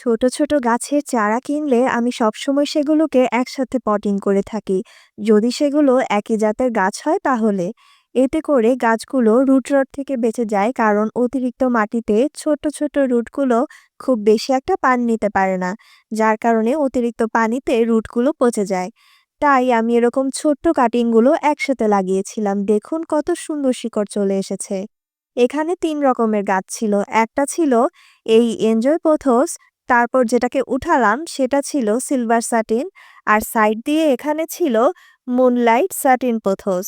ছোট ছোট গাছের চারা কিনলে আমি সবসময় সেগুলোকে একসাথে পটিং করে থাকি। যদি সেগুলো একই জাতের গাছ হয় তাহলে। এতে করে গাছগুলো রুট রড থেকে বেঁচে যায় কারণ অতিরিক্ত মাটিতে ছোট ছোট রুটগুলো খুব বেশি একটা পানি নিতে পারে না, যার কারণে অতিরিক্ত পানিতে রুটগুলো পচে যায়। তাই আমি এরকম ছোট্ট কাটিংগুলো একসাথে লাগিয়েছিলাম। দেখুন কত সুন্দর শিকড় চলে এসেছে। এখানে তিন রকমের গাছ ছিল। একটা ছিল এই এনজয় পোথোস তারপর যেটাকে উঠালাম সেটা ছিল সিলভার সাটিন আর সাইড দিয়ে এখানে ছিল মুনলাইট সাটিন পোথোস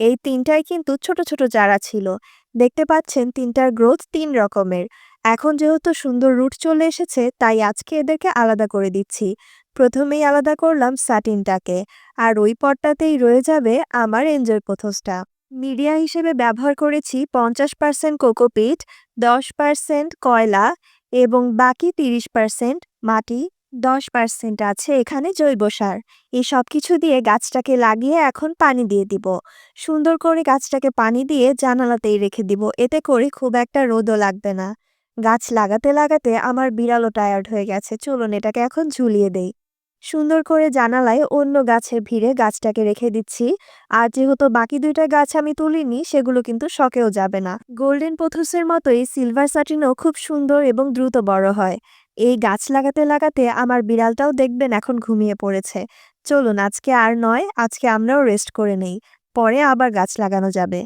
এই তিনটাই কিন্তু ছোট ছোট চারা ছিল। দেখতে পাচ্ছেন তিনটার গ্রোথ তিন রকমের। এখন যেহেতু সুন্দর রুট চলে এসেছে, তাই আজকে এদেরকে আলাদা করে দিচ্ছি। প্রথমেই আলাদা করলাম সাটিনটাকে আর ওই পটটাতেই রয়ে যাবে আমার এনজয় পোথোসটা মিডিয়া হিসেবে ব্যবহার করেছি পঞ্চাশ পার্সেন্ট কোকোপিট দশ পার্সেন্ট কয়লা এবং বাকি তিরিশ পার্সেন্ট মাটি, দশ পার্সেন্ট আছে এখানে জৈব সার। এই সব কিছু দিয়ে গাছটাকে লাগিয়ে এখন পানি দিয়ে দিব। সুন্দর করে গাছটাকে পানি দিয়ে জানালাতেই রেখে দিব। এতে করে খুব একটা রোদও লাগবে না। গাছ লাগাতে লাগাতে আমার বিড়ালও টায়ার্ড হয়ে গেছে। চলুন এটাকে এখন ঝুলিয়ে দেই। সুন্দর করে জানালায় অন্য গাছের ভিড়ে গাছটাকে রেখে দিচ্ছি। আর যেহেতু বাকি দুইটা গাছ আমি তুলিনি, সেগুলো কিন্তু শখেও যাবে না। গোল্ডেন পথুসের মতোই সিলভার সাটিনও খুব সুন্দর এবং দ্রুত বড় হয়। এই গাছ লাগাতে লাগাতে আমার বিড়ালটাও দেখবেন এখন ঘুমিয়ে পড়েছে। চলুন, আজকে আর নয়, আজকে আমরাও রেস্ট করে নেই। পরে আবার গাছ লাগানো যাবে।